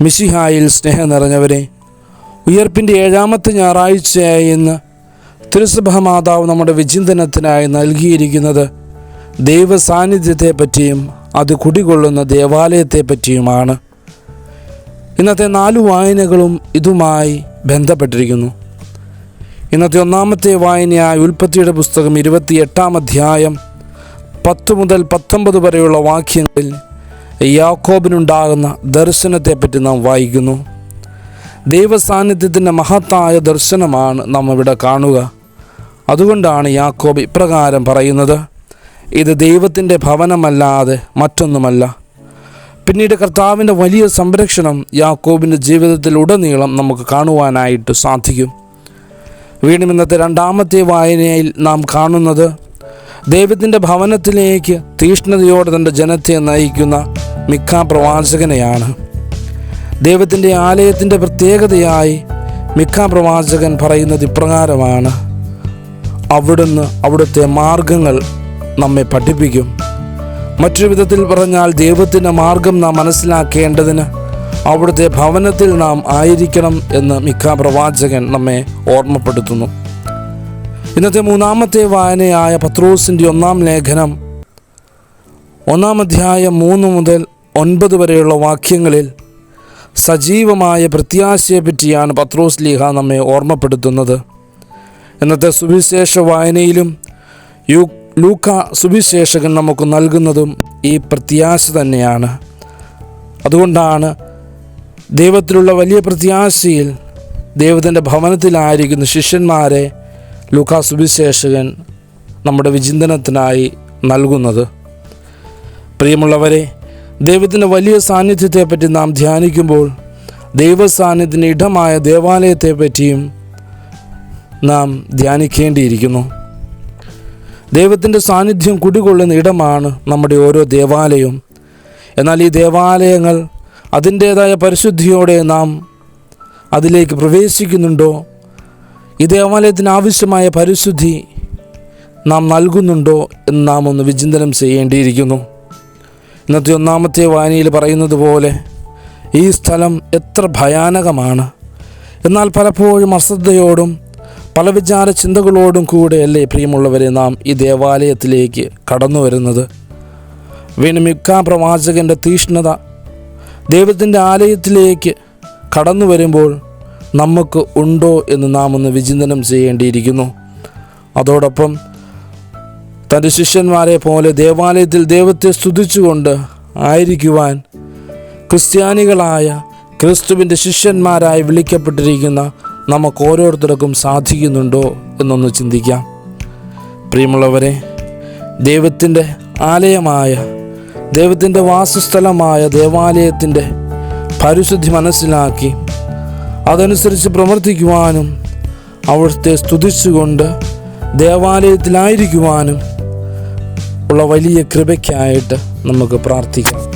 മിശിഹായിൽ സ്നേഹം നിറഞ്ഞവരെ ഉയർപ്പിന്റെ ഏഴാമത്തെ ഞായറാഴ്ചയായി ഇന്ന് തിരുസഭ മാതാവ് നമ്മുടെ വിചിന്തനത്തിനായി നൽകിയിരിക്കുന്നത് ദൈവ സാന്നിധ്യത്തെ പറ്റിയും അത് കുടികൊള്ളുന്ന ദേവാലയത്തെ പറ്റിയുമാണ് ഇന്നത്തെ നാലു വായനകളും ഇതുമായി ബന്ധപ്പെട്ടിരിക്കുന്നു. ഇന്നത്തെ ഒന്നാമത്തെ വായനയായ ഉൽപ്പത്തിയുടെ പുസ്തകം ഇരുപത്തിയെട്ടാം അധ്യായം പത്ത് മുതൽ പത്തൊമ്പത് വരെയുള്ള വാക്യങ്ങളിൽ യാക്കോബിനുണ്ടാകുന്ന ദർശനത്തെപ്പറ്റി നാം വായിക്കുന്നു. ദൈവസാന്നിധ്യത്തിന്റെ മഹത്തായ ദർശനമാണ് നാം ഇവിടെ കാണുക. അതുകൊണ്ടാണ് യാക്കോബ് ഇപ്രകാരം പറയുന്നത്. ഇത് ദൈവത്തിന്റെ ഭവനമല്ലാതെ മറ്റൊന്നുമല്ല. പിന്നീട് കർത്താവിന്റെ വലിയ സംരക്ഷണം യാക്കോബിന്റെ ജീവിതത്തിൽ ഉടനീളം നമുക്ക് കാണുവാനായിട്ട് സാധിക്കും. വീണ്ടും ഇന്നത്തെ രണ്ടാമത്തെ വായനയിൽ നാം കാണുന്നത് ദൈവത്തിന്റെ ഭവനത്തിലേക്ക് തീഷ്ണതയോടെ തന്റെ ജനത്തെ നയിക്കുന്ന മിക്ക പ്രവാചകനെയാണ്. ദൈവത്തിന്റെ ആലയത്തിന്റെ പ്രത്യേകതയായി മിക്ക പ്രവാചകൻ പറയുന്നത് ഇപ്രകാരമാണ്. അവിടുന്ന് അവിടുത്തെ മാർഗങ്ങൾ നമ്മെ പഠിപ്പിക്കും. മറ്റൊരു വിധത്തിൽ പറഞ്ഞാൽ ദൈവത്തിന്റെ മാർഗം നാം മനസ്സിലാക്കേണ്ടതിന് അവിടുത്തെ ഭവനത്തിൽ നാം ആയിരിക്കണം എന്ന് മിക്ക പ്രവാചകൻ നമ്മെ ഓർമ്മപ്പെടുത്തുന്നു. ഇന്നത്തെ മൂന്നാമത്തെ വായനയായ പത്രോസിന്റെ ഒന്നാം ലേഖനം ഒന്നാം അധ്യായം മൂന്ന് മുതൽ ഒൻപത് വരെയുള്ള വാക്യങ്ങളിൽ സജീവമായ പ്രത്യാശയെ പറ്റിയാണ് പത്രോസ് ലീഹ നമ്മെ ഓർമ്മപ്പെടുത്തുന്നത്. ഇന്നത്തെ സുവിശേഷ വായനയിലും യു ലൂക്ക സുവിശേഷകൻ നമുക്ക് നൽകുന്നതും ഈ പ്രത്യാശ തന്നെയാണ്. അതുകൊണ്ടാണ് ദൈവത്തിലുള്ള വലിയ പ്രത്യാശയിൽ ദൈവത്തിന്റെ ഭവനത്തിലായിരിക്കുന്ന ശിഷ്യന്മാരെ ലൂക്ക സുവിശേഷകൻ നമ്മുടെ വിചിന്തനത്തിനായി നൽകുന്നത്. പ്രിയമുള്ളവരെ ദൈവത്തിന്റെ വലിയ സാന്നിധ്യത്തെപ്പറ്റി നാം ധ്യാനിക്കുമ്പോൾ ദൈവസാന്നിധ്യത്തിന് ഇടമായ ദേവാലയത്തെപ്പറ്റിയും നാം ധ്യാനിക്കേണ്ടിയിരിക്കുന്നു. ദൈവത്തിന്റെ സാന്നിധ്യം കുടികൊള്ളുന്ന ഇടമാണ് നമ്മുടെ ഓരോ ദേവാലയവും. എന്നാൽ ഈ ദേവാലയങ്ങൾ അതിന്റേതായ പരിശുദ്ധിയോടെ നാം അതിലേക്ക് പ്രവേശിക്കുന്നുണ്ടോ? ഈ ദേവാലയത്തിന് ആവശ്യമായ പരിശുദ്ധി നാം നൽകുന്നുണ്ടോ എന്ന് നാം ഒന്ന് വിചിന്തനം ചെയ്യേണ്ടിയിരിക്കുന്നു. ഇന്നത്തെ ഒന്നാമത്തെ വായനയിൽ പറയുന്നത് പോലെ ഈ സ്ഥലം എത്ര ഭയാനകമാണ്. എന്നാൽ പലപ്പോഴും അശ്രദ്ധയോടും പല വിചാര ചിന്തകളോടും കൂടെയല്ലേ പ്രിയമുള്ളവരെ നാം ഈ ദേവാലയത്തിലേക്ക് കടന്നു വരുന്നത്. വീണ്ടും മിക്ക പ്രവാചകന്റെ തീഷ്ണത ദൈവത്തിന്റെ ആലയത്തിലേക്ക് കടന്നു വരുമ്പോൾ നമുക്ക് ഉണ്ടോ എന്ന് നാം ഒന്ന് വിചിന്തനം ചെയ്യേണ്ടിയിരിക്കുന്നു. അതോടൊപ്പം തന്റെ ശിഷ്യന്മാരെ പോലെ ദേവാലയത്തിൽ ദൈവത്തെ സ്തുതിച്ചുകൊണ്ട് ആയിരിക്കുവാൻ ക്രിസ്ത്യാനികളായ ക്രിസ്തുവിന്റെ ശിഷ്യന്മാരായി വിളിക്കപ്പെട്ടിരിക്കുന്ന നമുക്ക് ഓരോരുത്തർക്കും സാധിക്കുന്നുണ്ടോ എന്നൊന്ന് ചിന്തിക്കാം. പ്രിയമുള്ളവരെ ദൈവത്തിന്റെ ആലയമായ ദൈവത്തിന്റെ വാസസ്ഥലമായ ദേവാലയത്തിന്റെ പരിശുദ്ധി മനസ്സിലാക്കി അതനുസരിച്ച് പ്രവർത്തിക്കുവാനും അവിടുത്തെ സ്തുതിച്ചുകൊണ്ട് ദേവാലയത്തിലായിരിക്കുവാനും ഉള്ള വലിയ കൃപയ്ക്കായിട്ട് നമുക്ക് പ്രാർത്ഥിക്കാം.